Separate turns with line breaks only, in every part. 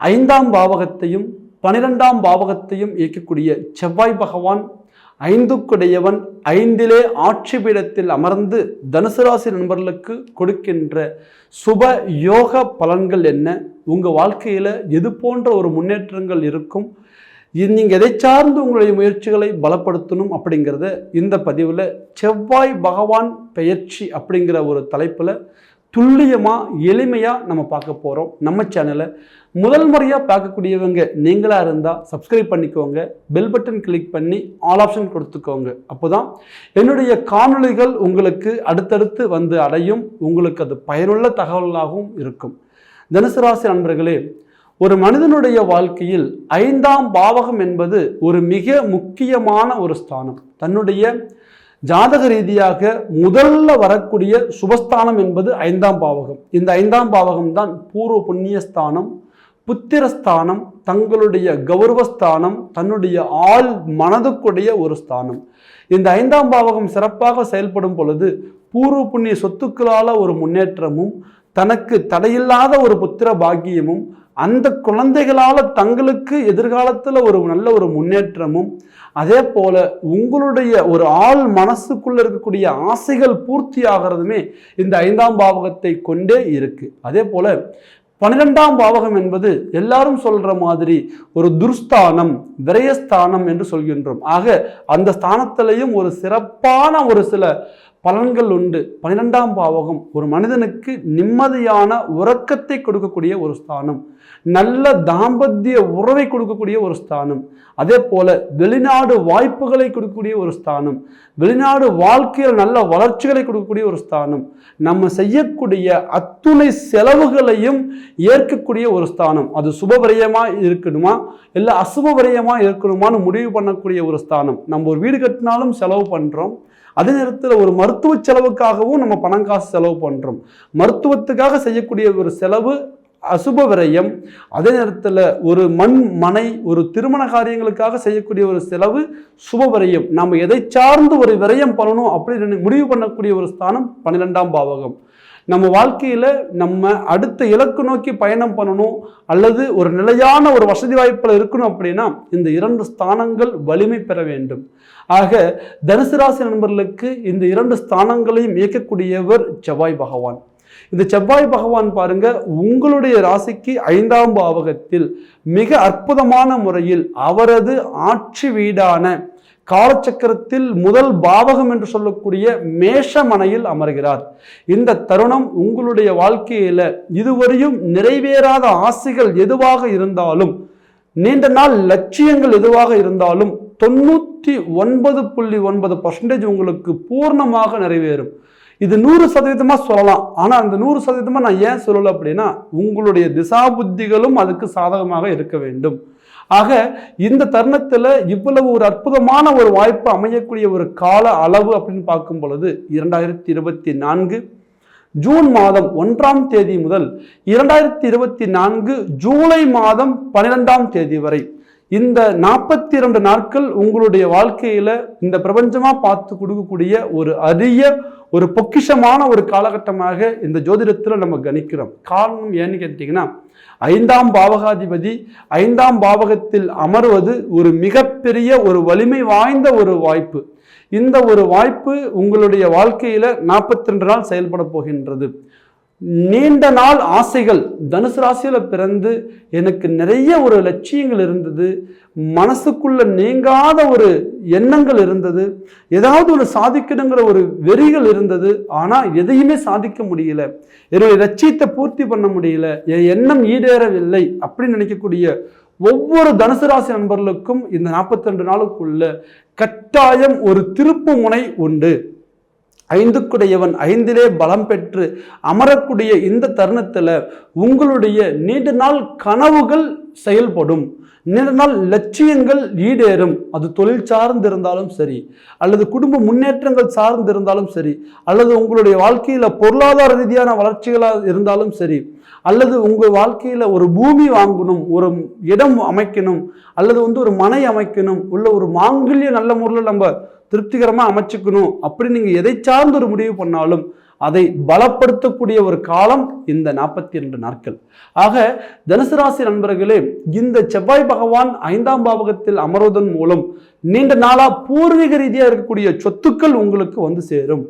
ஐந்தாம் பாவகத்தையும் பனிரெண்டாம் பாவகத்தையும் இயக்கக்கூடிய செவ்வாய் பகவான் ஐந்துக்குடையவன் ஐந்திலே ஆட்சி பீடத்தில் அமர்ந்து தனுசு ராசி நண்பர்களுக்கு கொடுக்கின்ற சுப யோக பலன்கள் என்ன? உங்கள் வாழ்க்கையில் எது போன்ற ஒரு முன்னேற்றங்கள் இருக்கும்? நீங்கள் எதை சார்ந்து உங்களுடைய முயற்சிகளை பலப்படுத்தணும் அப்படிங்கிறத இந்த பதிவில் செவ்வாய் பகவான் பெயர்ச்சி அப்படிங்கிற ஒரு தலைப்பில் துல்லியமாக எளிமையாக நம்ம பார்க்க போகிறோம் நம்ம சேனலை முதல் முறையாக பார்க்கக்கூடியவங்க நீங்களாக இருந்தால் சப்ஸ்கிரைப் பண்ணிக்கோங்க. பெல் பட்டன் கிளிக் பண்ணி ஆல் ஆப்ஷன் கொடுத்துக்கோங்க. அப்போ தான் என்னுடைய காணொளிகள் உங்களுக்கு அடுத்தடுத்து வந்து அடையும். உங்களுக்கு அது பயனுள்ள தகவலாகவும் இருக்கும். தனுசராசி நண்பர்களே ஒரு மனிதனுடைய வாழ்க்கையில் ஐந்தாம் பாவகம் என்பது ஒரு மிக முக்கியமான ஒரு ஸ்தானம். தன்னுடைய ஜாதக ரீதியாக முதல்ல வரக்கூடிய சுபஸ்தானம் என்பது ஐந்தாம் பாவகம். இந்த ஐந்தாம் பாவகம் தான் பூர்வ புண்ணிய ஸ்தானம். புத்திரஸ்தானம் தங்களுடைய கௌரவஸ்தானம் தன்னுடைய ஆள் மனதுக்குடைய ஒரு ஸ்தானம். இந்த ஐந்தாம் பாவகம் சிறப்பாக செயல்படும் பொழுது பூர்வ புண்ணிய சொத்துக்களால் ஒரு முன்னேற்றமும் தனக்கு தடையில்லாத ஒரு புத்திர பாக்கியமும் அந்த குழந்தைகளால் தங்களுக்கு எதிர்காலத்தில் ஒரு நல்ல ஒரு முன்னேற்றமும் அதே போல உங்களுடைய ஒரு ஆள் மனசுக்குள்ள இருக்கக்கூடிய ஆசைகள் பூர்த்தி ஆகிறதுமே இந்த ஐந்தாம் பாவகத்தை கொண்டே இருக்கு. அதே போல பன்னிரெண்டாம் பாவகம் என்பது எல்லாரும் சொல்ற மாதிரி ஒரு துர்ஸ்தானம் விரயஸ்தானம் என்று சொல்கின்றோம். ஆக அந்த ஸ்தானத்திலையும் ஒரு சிறப்பான ஒரு சில பலன்கள் உண்டு. பன்னிரெண்டாம் பாவகம் ஒரு மனிதனுக்கு நிம்மதியான உறக்கத்தை கொடுக்கக்கூடிய ஒரு ஸ்தானம். நல்ல தாம்பத்திய உறவை கொடுக்கக்கூடிய ஒரு ஸ்தானம். அதே போல வெளிநாடு வாய்ப்புகளை கொடுக்கக்கூடிய ஒரு ஸ்தானம். வெளிநாடு வாழ்க்கையில் நல்ல வளர்ச்சிகளை கொடுக்கக்கூடிய ஒரு ஸ்தானம். நம்ம செய்யக்கூடிய அத்துணை செலவுகளையும் ஏற்கக்கூடிய ஒரு ஸ்தானம். அது சுபவிரயமாக இருக்கணுமா? இல்லை அசுபவிரயமாக இருக்கணுமான்னு முடிவு பண்ணக்கூடிய ஒரு ஸ்தானம். நம்ம ஒரு வீடு கட்டினாலும் செலவு பண்ணுறோம் அதே நேரத்தில் ஒரு மருத்துவ செலவுக்காகவும் நம்ம பணம் காசு செலவு பண்ணுறோம் மருத்துவத்துக்காக செய்யக்கூடிய ஒரு செலவு அசுப விரயம் அதே நேரத்தில் ஒரு மண் மனை ஒரு திருமண காரியங்களுக்காக செய்யக்கூடிய ஒரு செலவு சுப விரயம். நம்ம எதை சார்ந்து ஒரு விரயம் பண்ணணும் அப்படின்னு முடிவு பண்ணக்கூடிய ஒரு ஸ்தானம் பன்னிரெண்டாம் பாவகம். நம்ம வாழ்க்கையில் நம்ம அடுத்த இலக்கு நோக்கி பயணம் பண்ணணும் அல்லது ஒரு நிலையான ஒரு வசதி வாய்ப்பில் இருக்கணும் அப்படின்னா இந்த இரண்டு ஸ்தானங்கள் வலிமை பெற வேண்டும். ஆக தனுசு ராசி நண்பர்களுக்கு இந்த இரண்டு ஸ்தானங்களையும் இயக்கக்கூடியவர் செவ்வாய் பகவான். இந்த செவ்வாய் பகவான் பாருங்க உங்களுடைய ராசிக்கு ஐந்தாம் பாவகத்தில் மிக அற்புதமான முறையில் அவரது ஆட்சி வீடான காலச்சக்கரத்தில் முதல் பாவகம் என்று சொல்லக்கூடிய மேஷமனையில் அமர்கிறார். இந்த தருணம் உங்களுடைய வாழ்க்கையில இதுவரையும் நிறைவேறாத ஆசைகள் எதுவாக இருந்தாலும் நீண்ட நாள் லட்சியங்கள் எதுவாக இருந்தாலும் தொண்ணூற்றி ஒன்பது புள்ளி ஒன்பது பர்சன்டேஜ் உங்களுக்கு பூர்ணமாக நிறைவேறும். இது நூறு சதவீதமாக சொல்லலாம். ஆனால் அந்த நூறு சதவீதமாக நான் ஏன் சொல்லலை அப்படின்னா உங்களுடைய திசா புத்திகளும் அதுக்கு சாதகமாக இருக்க வேண்டும். ஆக இந்த தருணத்தில் இவ்வளவு ஒரு அற்புதமான ஒரு வாய்ப்பு அமையக்கூடிய ஒரு கால அளவு அப்படின்னு பார்க்கும் பொழுது இரண்டாயிரத்தி இருபத்தி நான்கு ஜூன் மாதம் ஒன்றாம் தேதி முதல் இரண்டாயிரத்தி இருபத்தி நான்கு ஜூலை மாதம் பன்னிரெண்டாம் தேதி வரை இந்த நாற்பத்தி இரண்டு நாட்கள் உங்களுடைய வாழ்க்கையில இந்த பிரபஞ்சமா பார்த்து கொடுக்கக்கூடிய ஒரு அரிய ஒரு பொக்கிஷமான ஒரு காலகட்டமாக இந்த ஜோதிடத்தில் நம்ம கணிக்கிறோம். காரணம் ஏன்னு கேட்டிங்கன்னா ஐந்தாம் பாவகாதிபதி ஐந்தாம் பாவகத்தில் அமர்வது ஒரு மிகப்பெரிய ஒரு வலிமை வாய்ந்த ஒரு வாய்ப்பு. இந்த ஒரு வாய்ப்பு உங்களுடைய வாழ்க்கையில் நாற்பத்தி ரெண்டு நாள் செயல்பட போகின்றது. நீண்ட நாள் ஆசைகள். தனுசு ராசியில் பிறந்து எனக்கு நிறைய ஒரு லட்சியங்கள் இருந்தது. மனசுக்குள்ள நீங்காத ஒரு எண்ணங்கள் இருந்தது. ஏதாவது ஒரு சாதிக்கணுங்கிற ஒரு வெறிகள் இருந்தது. ஆனால் எதையுமே சாதிக்க முடியல. என்னுடைய லட்சியத்தை பூர்த்தி பண்ண முடியல. என் எண்ணம் ஈடேறவில்லை அப்படின்னு நினைக்கக்கூடிய ஒவ்வொரு தனுசு ராசி நண்பர்களுக்கும் இந்த நாற்பத்தி ரெண்டு நாளுக்குள்ள கட்டாயம் ஒரு திருப்பு முனை உண்டு. ஐந்துக்குடையவன் ஐந்திலே பலம் பெற்று அமரக்கூடிய இந்த தருணத்தில் உங்களுடைய நீண்ட நாள் கனவுகள் செயல்படும். நீண்ட நாள் லட்சியங்கள் ஈடேறும். அது தொழில் சார்ந்து இருந்தாலும் சரி அல்லது குடும்ப முன்னேற்றங்கள் சார்ந்து இருந்தாலும் சரி அல்லது உங்களுடைய வாழ்க்கையில் பொருளாதார ரீதியான வளர்ச்சிகளாக இருந்தாலும் சரி அல்லது உங்கள் வாழ்க்கையில் ஒரு பூமி வாங்கணும் ஒரு இடம் அமைக்கணும் அல்லது வந்து ஒரு மனை அமைக்கணும் உள்ள ஒரு மாங்கல்ய நல்ல முறையில் நம்ம திருப்திகரமாக அமைச்சுக்கணும். அப்படி நீங்கள் எதை சார்ந்து ஒரு முடிவு பண்ணாலும் அதை பலப்படுத்தக்கூடிய ஒரு காலம் இந்த நாற்பத்தி இரண்டு நாட்கள். ஆக தனுசு ராசி நண்பர்களே இந்த செவ்வாய் பகவான் ஐந்தாம் பாவகத்தில் அமர்வதன் மூலம் நீண்ட நாளா பூர்வீக ரீதியாக இருக்கக்கூடிய சொத்துக்கள் உங்களுக்கு வந்து சேரும்.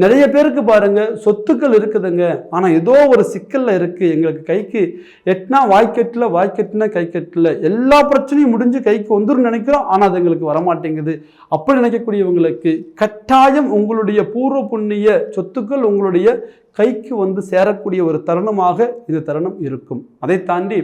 நிறைய பேருக்கு பாருங்க சொத்துக்கள் இருக்குதுங்க. ஆனால் ஏதோ ஒரு சிக்கலில் இருக்குது எங்களுக்கு கைக்கு எட்டினா வாய்க்கெட்டில் வாய்க்கெட்டுனா கைக்கெட்டில் எல்லா பிரச்சனையும் முடிஞ்சு கைக்கு வந்துடும் நினைக்கிறோம். ஆனால் அது எங்களுக்கு வரமாட்டேங்குது. அப்படி நினைக்கக்கூடியவங்களுக்கு கட்டாயம் உங்களுடைய பூர்வ புண்ணிய சொத்துக்கள் உங்களுடைய கைக்கு வந்து சேரக்கூடிய ஒரு தருணமாக இந்த தருணம் இருக்கும். அதை தாண்டி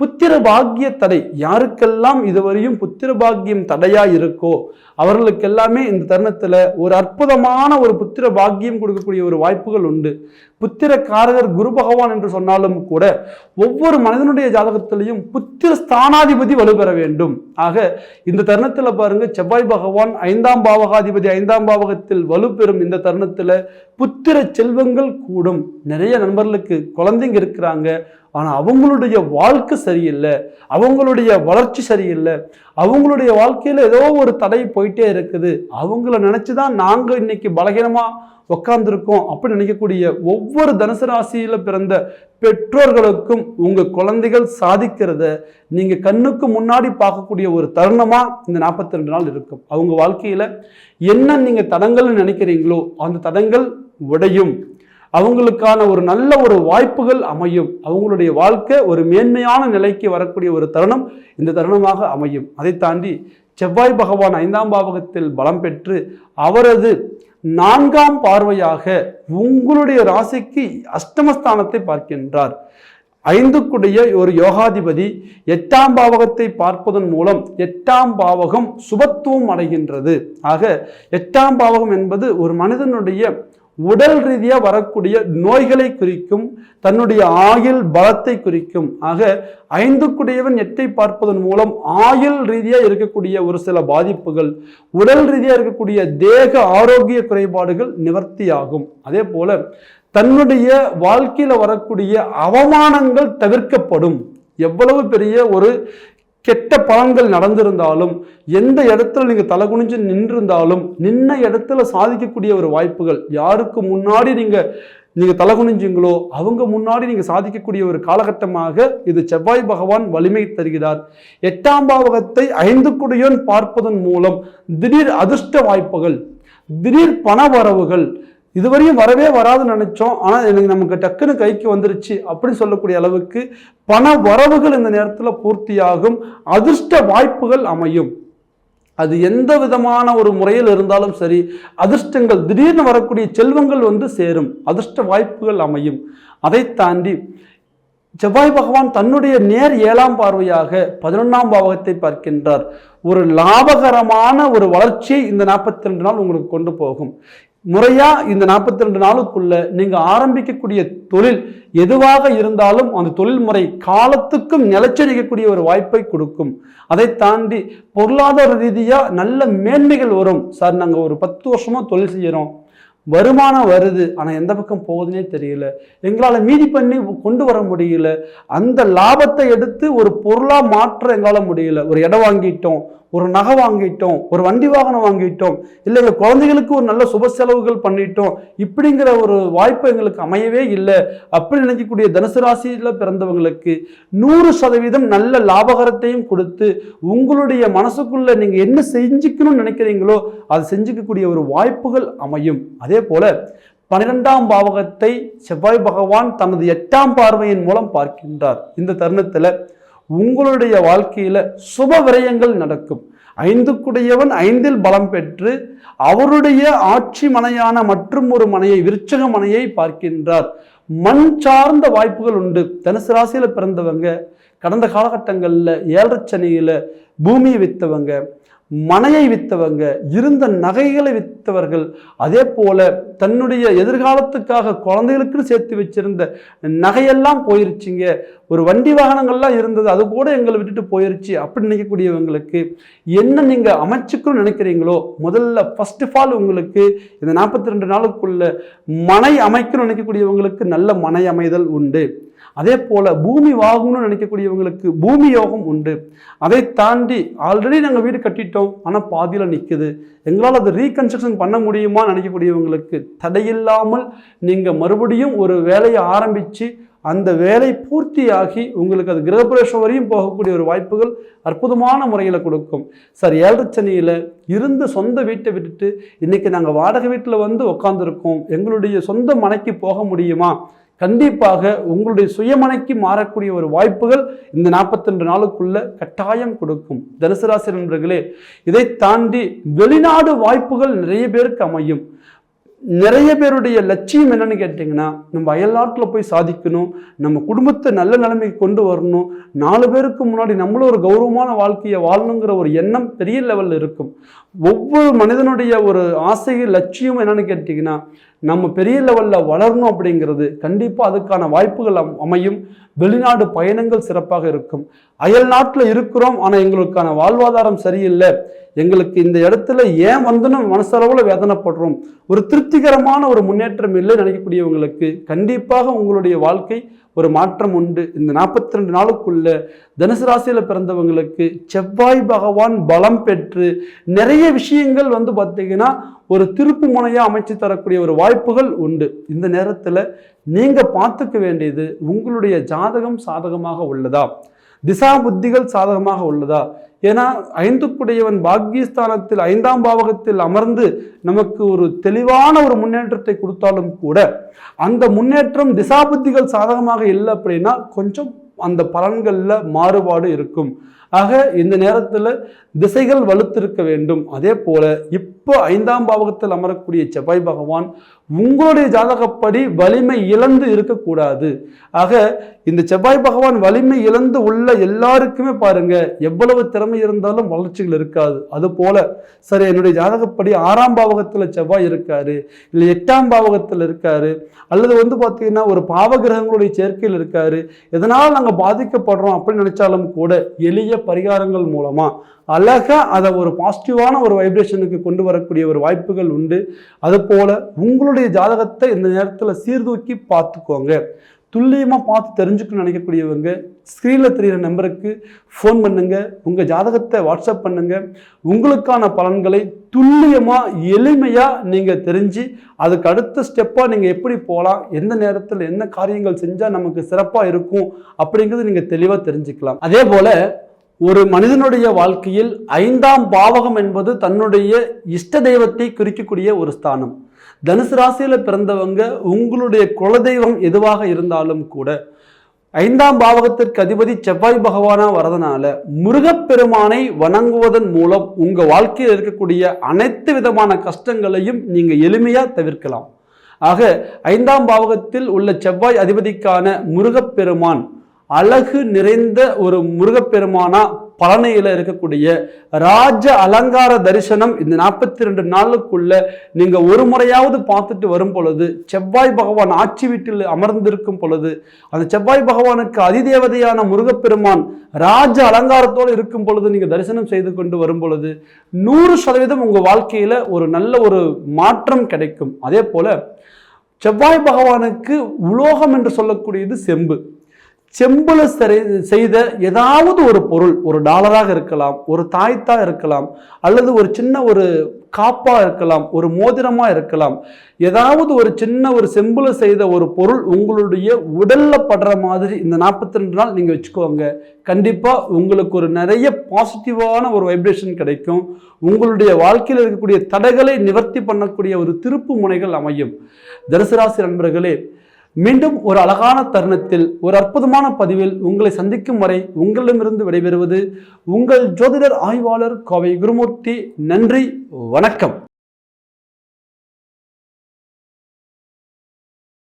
புத்திர பாக்கிய தடை யாருக்கெல்லாம் இதுவரையும் புத்திர பாக்கியம் தடையா இருக்கோ அவர்களுக்கெல்லாமே இந்த தருணத்துல ஒரு அற்புதமான ஒரு புத்திர பாக்கியம் கொடுக்கக்கூடிய ஒரு வாய்ப்புகள் உண்டு. புத்திரக்காரகர் குரு பகவான் என்று சொன்னாலும் கூட ஒவ்வொரு மனிதனுடைய ஜாதகத்திலையும் புத்திர ஸ்தானாதிபதி வலுப்பெற வேண்டும். ஆக இந்த தருணத்தில் பாருங்க செவ்வாய் பகவான் ஐந்தாம் பாவகாதிபதி ஐந்தாம் பாவகத்தில் வலுப்பெறும் இந்த தருணத்தில் புத்திர செல்வங்கள் கூடும். நிறைய நண்பர்களுக்கு குழந்தைங்க இருக்கிறாங்க. ஆனால் அவங்களுடைய வாழ்க்கை சரியில்லை அவங்களுடைய வளர்ச்சி சரியில்லை அவங்களுடைய வாழ்க்கையில் ஏதோ ஒரு தடை போயிட்டே இருக்குது. அவங்கள நினச்சி தான் நாங்கள் இன்னைக்கு பலகீனமாக உக்காந்துருக்கோம் அப்படி நினைக்கக்கூடிய ஒவ்வொரு தனுசு ராசியில் பிறந்த பெற்றோர்களுக்கும் உங்கள் குழந்தைகள் சாதிக்கிறத நீங்கள் கண்ணுக்கு முன்னாடி பார்க்கக்கூடிய ஒரு தருணமாக இந்த நாற்பத்தி ரெண்டு நாள் இருக்கும். அவங்க வாழ்க்கையில் என்ன நீங்கள் தடங்கள்னு நினைக்கிறீங்களோ அந்த தடங்கள் உடையும். அவங்களுக்கான ஒரு நல்ல ஒரு வாய்ப்புகள் அமையும். அவங்களுடைய வாழ்க்கை ஒரு மேன்மையான நிலைக்கு வரக்கூடிய ஒரு தருணம் இந்த தருணமாக அமையும். அதை தாண்டி செவ்வாய் பகவான் ஐந்தாம் பாவகத்தில் பலம் பெற்று அவரது நான்காம் பார்வையாக உங்களுடைய ராசிக்கு அஷ்டமஸ்தானத்தை பார்க்கின்றார். ஐந்துக்குடைய ஒரு யோகாதிபதி எட்டாம் பாவகத்தை பார்ப்பதன் மூலம் எட்டாம் பாவகம் சுபத்துவம் அடைகின்றது. ஆக எட்டாம் பாவகம் என்பது ஒரு மனிதனுடைய உடல் ரீதியாக வரக்கூடிய நோய்களை குறிக்கும் தன்னுடைய ஆயுள் பலத்தை குறிக்கும். ஆக ஐந்துக்குடையவன் எட்டை பார்ப்பதன் மூலம் ஆயுள் ரீதியாக இருக்கக்கூடிய ஒரு சில பாதிப்புகள் உடல் ரீதியாக இருக்கக்கூடிய தேக ஆரோக்கிய குறைபாடுகள் நிவர்த்தியாகும். அதே போல தன்னுடைய வாழ்க்கையில் வரக்கூடிய அவமானங்கள் தவிர்க்கப்படும். எவ்வளவு பெரிய ஒரு கெட்ட பலன்கள் நடந்திருந்தாலும் எந்த இடத்துல நீங்கள் தலை குனிஞ்சு நின்றிருந்தாலும் நின்ன இடத்துல சாதிக்கக்கூடிய ஒரு வாய்ப்புகள் யாருக்கு முன்னாடி நீங்கள் நீங்கள் தலை குனிஞ்சிங்களோ அவங்க முன்னாடி நீங்கள் சாதிக்கக்கூடிய ஒரு காலகட்டமாக இது செவ்வாய் பகவான் வலிமை தருகிறார். எட்டாம் பாவகத்தை ஐந்து குடியோன் பார்ப்பதன் மூலம் திடீர் அதிர்ஷ்ட வாய்ப்புகள் திடீர் பண வரவுகள் இதுவரையும் வரவே வராதுன்னு நினச்சோம். ஆனால் எனக்கு நமக்கு டக்குன்னு கைக்கு வந்துருச்சு அப்படின்னு சொல்லக்கூடிய அளவுக்கு பண வரவுகள் இந்த நேரத்தில் பூர்த்தியாகும். அதிர்ஷ்ட வாய்ப்புகள் அமையும். அது எந்த விதமான ஒரு முறையில் இருந்தாலும் சரி அதிர்ஷ்டங்கள் திடீர்னு வரக்கூடிய செல்வங்கள் வந்து சேரும். அதிர்ஷ்ட வாய்ப்புகள் அமையும். அதை தாண்டி செவ்வாய் பகவான் தன்னுடைய நேர் ஏழாம் பார்வையாக பதினொன்றாம் பாவகத்தை பார்க்கின்றார். ஒரு லாபகரமான ஒரு வளர்ச்சியை இந்த நாற்பத்தி ரெண்டு நாள் உங்களுக்கு கொண்டு போகும். முறையா இந்த நாற்பத்தி ரெண்டு நாளுக்குள்ள நீங்க ஆரம்பிக்கக்கூடிய தொழில் எதுவாக இருந்தாலும் அந்த தொழில் முறை காலத்துக்கும் நிலைச்சு நிற்கக்கூடிய ஒரு வாய்ப்பை கொடுக்கும். அதை தாண்டி பொருளாதார ரீதியா நல்ல மேன்மைகள் வரும். சார் நாங்க ஒரு பத்து வருஷமா தொழில் செய்யறோம். வருமானம் வருது. ஆனால் எந்த பக்கம் போகுதுன்னே தெரியல. எங்களால் மீதி பண்ணி கொண்டு வர முடியல. அந்த லாபத்தை எடுத்து ஒரு பொருளாக மாற்ற எங்களால் முடியல. ஒரு இடம் வாங்கிட்டோம். ஒரு நகை வாங்கிட்டோம் ஒரு வண்டி வாகனம் வாங்கிட்டோம் இல்லை எங்கள் குழந்தைகளுக்கு ஒரு நல்ல சுப செலவுகள் பண்ணிட்டோம் இப்படிங்கிற ஒரு வாய்ப்பு எங்களுக்கு அமையவே இல்லை அப்படி நினைக்கக்கூடிய தனுசு ராசியில் பிறந்தவங்களுக்கு நூறு சதவீதம் நல்ல லாபகரத்தையும் கொடுத்து உங்களுடைய மனசுக்குள்ளே நீங்கள் என்ன செஞ்சுக்கணும்னு நினைக்கிறீங்களோ அது செஞ்சுக்கக்கூடிய ஒரு வாய்ப்புகள் அமையும். அதே போல் பன்னிரெண்டாம் பாவகத்தை செவ்வாய் பகவான் தனது எட்டாம் பார்வையின் மூலம் பார்க்கின்றார். இந்த தருணத்தில் உங்களுடைய வாழ்க்கையில் சுப விரயங்கள் நடக்கும். ஐந்துக்குடையவன் ஐந்தில் பலம் பெற்று அவருடைய ஆட்சி மனையான மற்றும் ஒரு மனையை விருச்சக மனையை பார்க்கின்றார். மண் சார்ந்த வாய்ப்புகள் உண்டு. தனுசு ராசியில் பிறந்தவங்க கடந்த காலகட்டங்களில் ஏழரச்சனையில பூமியை வித்தவங்க மனையை வித்தவங்க இருந்த நகைகளை வித்தவர்கள் அதே போல தன்னுடைய எதிர்காலத்துக்காக குழந்தைகளுக்குன்னு சேர்த்து வச்சிருந்த நகையெல்லாம் போயிருச்சுங்க. ஒரு வண்டி வாகனங்கள்லாம் இருந்தது அது கூட எங்களை விட்டுட்டு போயிருச்சு அப்படி நினைக்கக்கூடியவங்களுக்கு என்ன நீங்கள் அமைச்சுக்கணும்னு நினைக்கிறீங்களோ முதல்ல ஃபர்ஸ்ட் ஆஃப் ஆல் உங்களுக்கு இந்த நாற்பத்தி ரெண்டு நாளுக்குள்ள மனை அமைக்கணும்னு நினைக்கக்கூடியவங்களுக்கு நல்ல மனை அமைதல் உண்டு. அதே போல் பூமி வாங்கணும்னு நினைக்கக்கூடியவங்களுக்கு பூமி யோகம் உண்டு. அதை தாண்டி ஆல்ரெடி நாங்கள் வீடு கட்டிட்டோம் ஆனால் பாதியில் நிற்குது எங்களால் அதை ரீகன்ஸ்ட்ரக்ஷன் பண்ண முடியுமா நினைக்கக்கூடியவங்களுக்கு தடையில்லாமல் நீங்கள் மறுபடியும் ஒரு வேலையை ஆரம்பித்து அந்த வேலை பூர்த்தியாகி உங்களுக்கு அது கிரகப்பிரவேசம் வரையும் போகக்கூடிய ஒரு வாய்ப்புகள் அற்புதமான முறையில் கொடுக்கும். சார் ஏழரைச்சனியில் இருந்து சொந்த வீட்டை விட்டுட்டு இன்றைக்கி நாங்கள் வாடகை வீட்டில் வந்து உட்காந்துருக்கோம் எங்களுடைய சொந்த மனைக்கு போக முடியுமா? கண்டிப்பாக உங்களுடைய சுயமனைக்கு மாறக்கூடிய ஒரு வாய்ப்புகள் இந்த நாற்பத்தெண்டு நாளுக்குள்ள கட்டாயம் கொடுக்கும். தனுசு ராசி நண்பர்களே இதை தாண்டி வெளிநாடு வாய்ப்புகள் நிறைய பேருக்கு அமையும். நிறைய பேருடைய லட்சியம் என்னன்னு கேட்டிங்கன்னா நம்ம அயல்நாட்டில் போய் சாதிக்கணும் நம்ம குடும்பத்தை நல்ல நிலைமைக்கு கொண்டு வரணும். நாலு பேருக்கு முன்னாடி நம்மளும் ஒரு கௌரவமான வாழ்க்கையை வாழணுங்கிற ஒரு எண்ணம் பெரிய லெவலில் இருக்கும். ஒவ்வொரு மனிதனுடைய ஒரு ஆசை லட்சியம் என்னன்னு கேட்டிங்கன்னா நம்ம பெரிய லெவலில் வளரணும் அப்படிங்கிறது கண்டிப்பாக அதுக்கான வாய்ப்புகள் அம்- அமையும். வெளிநாடு பயணங்கள் சிறப்பாக இருக்கும். அயல் நாட்டில் இருக்கிறோம் ஆனால் எங்களுக்கான வாழ்வாதாரம் சரியில்லை. எங்களுக்கு இந்த இடத்துல ஏன் வந்துன்னு மனசளவில் வேதனைப்படுறோம். ஒரு திருப்திகரமான ஒரு முன்னேற்றம் இல்லை நினைக்கக்கூடியவங்களுக்கு கண்டிப்பாக உங்களுடைய வாழ்க்கை ஒரு மாற்றம் உண்டு. இந்த நாற்பத்தி ரெண்டு நாளுக்குள்ள தனுசு ராசியில் பிறந்தவங்களுக்கு செவ்வாய் பகவான் பலம் பெற்று நிறைய விஷயங்கள் வந்து பார்த்தீங்கன்னா ஒரு திருப்பு முனையாக அமைச்சு தரக்கூடிய ஒரு வாய்ப்புகள் உண்டு. இந்த நேரத்தில் நீங்கள் பார்த்துக்க வேண்டியது உங்களுடைய ஜாதகம் சாதகமாக உள்ளதா? திசா புத்திகள் சாதகமாக உள்ளதா? ஏன்னா ஐந்துக்குடையவன் பாக்கியஸ்தானத்தில் ஐந்தாம் பாவகத்தில் அமர்ந்து நமக்கு ஒரு தெளிவான ஒரு முன்னேற்றத்தை கொடுத்தாலும் கூட அந்த முன்னேற்றம் திசா புத்திகள் சாதகமாக இல்லை அப்படின்னா கொஞ்சம் அந்த பலன்களில் மாறுபாடு இருக்கும். ஆக இந்த நேரத்தில் திசைகள் வலுத்திருக்க வேண்டும். அதே போல இப்போ ஐந்தாம் பாவகத்தில் அமரக்கூடிய செவ்வாய் பகவான் உங்களுடைய ஜாதகப்படி வலிமை இழந்து இருக்கக்கூடாது. ஆக இந்த செவ்வாய் பகவான் வலிமை இழந்து உள்ள எல்லாருக்குமே பாருங்க எவ்வளவு திறமை இருந்தாலும் வளர்ச்சிகள் இருக்காது. அது போல சரி என்னுடைய ஜாதகப்படி ஆறாம் பாவகத்தில் செவ்வாய் இருக்காரு இல்லை எட்டாம் பாவகத்தில் இருக்காரு அல்லது வந்து பார்த்தீங்கன்னா ஒரு பாவகிரகங்களுடைய சேர்க்கையில் இருக்காரு எதனால் நாங்கள் பாதிக்கப்படுறோம் அப்படின்னு நினைச்சாலும் கூட எளிய பரிகாரங்கள் மூலமா அழகாக அதை ஒரு பாசிட்டிவான ஒரு வைப்ரேஷனுக்கு கொண்டு வரக்கூடிய ஒரு வாய்ப்புகள் உண்டு. அதுபோல் உங்களுடைய ஜாதகத்தை இந்த நேரத்தில் சீர்தூக்கி பார்த்துக்கோங்க. துல்லியமாக பார்த்து தெரிஞ்சுக்கணும்னு நினைக்கக்கூடியவங்க ஸ்க்ரீனில் தெரிகிற நம்பருக்கு ஃபோன் பண்ணுங்கள் உங்கள் ஜாதகத்தை வாட்ஸ்அப் பண்ணுங்கள் உங்களுக்கான பலன்களை துல்லியமாக எளிமையாக நீங்கள் தெரிஞ்சு அதுக்கு அடுத்த ஸ்டெப்பாக நீங்கள் எப்படி போகலாம் எந்த நேரத்தில் என்ன காரியங்கள் செஞ்சால் நமக்கு சிறப்பாக இருக்கும் அப்படிங்கிறது நீங்கள் தெளிவாக தெரிஞ்சுக்கலாம். அதே போல் ஒரு மனிதனுடைய வாழ்க்கையில் ஐந்தாம் பாவகம் என்பது தன்னுடைய இஷ்ட தெய்வத்தை குறிக்கக்கூடிய ஒரு ஸ்தானம். தனுசு ராசியில் பிறந்தவங்க உங்களுடைய குலதெய்வம் எதுவாக இருந்தாலும் கூட ஐந்தாம் பாவகத்திற்கு அதிபதி செவ்வாய் பகவானா வரதுனால முருகப்பெருமானை வணங்குவதன் மூலம் உங்க வாழ்க்கையில் இருக்கக்கூடிய அனைத்து விதமான கஷ்டங்களையும் நீங்க எளிமையா தவிர்க்கலாம். ஆக ஐந்தாம் பாவகத்தில் உள்ள செவ்வாய் அதிபதிக்கான முருகப்பெருமான் அழகு நிறைந்த ஒரு முருகப்பெருமானா பழனியில் இருக்கக்கூடிய ராஜ அலங்கார தரிசனம் இந்த நாற்பத்தி ரெண்டு நாளுக்குள்ள நீங்கள் ஒரு முறையாவது பார்த்துட்டு வரும் பொழுது செவ்வாய் பகவான் ஆட்சி வீட்டில் அமர்ந்திருக்கும் பொழுது அந்த செவ்வாய் பகவானுக்கு அதிதேவதையான முருகப்பெருமான் ராஜ அலங்காரத்தோடு இருக்கும் பொழுது நீங்கள் தரிசனம் செய்து கொண்டு வரும் பொழுது நூறு சதவீதம் உங்கள் வாழ்க்கையில் ஒரு நல்ல ஒரு மாற்றம் கிடைக்கும். அதே போல் செவ்வாய் பகவானுக்கு உலோகம் என்று சொல்லக்கூடியது செம்பு. செம்புல சரி செய்த ஏதாவது ஒரு பொருள் ஒரு டாலராக இருக்கலாம் ஒரு தாய்த்தா இருக்கலாம் அல்லது ஒரு சின்ன ஒரு காப்பா இருக்கலாம் ஒரு மோதிரமா இருக்கலாம் ஏதாவது ஒரு சின்ன ஒரு செம்புல செய்த ஒரு பொருள் உங்களுடைய உடல்ல படுற மாதிரி இந்த நாற்பத்தி ரெண்டு நாள் நீங்க வச்சுக்கோங்க. கண்டிப்பா உங்களுக்கு ஒரு நிறைய பாசிட்டிவான ஒரு வைப்ரேஷன் கிடைக்கும். உங்களுடைய வாழ்க்கையில் இருக்கக்கூடிய தடைகளை நிவர்த்தி பண்ணக்கூடிய ஒரு திருப்பு முனைகள் அமையும். தனுசு நண்பர்களே மீண்டும் ஒரு அழகான தருணத்தில் ஒரு அற்புதமான பதிவில் உங்களை சந்திக்கும் வரை உங்களிடமிருந்து விடைபெறுவது உங்கள் ஜோதிடர் ஆய்வாளர் கோவை குருமூர்த்தி. நன்றி வணக்கம்.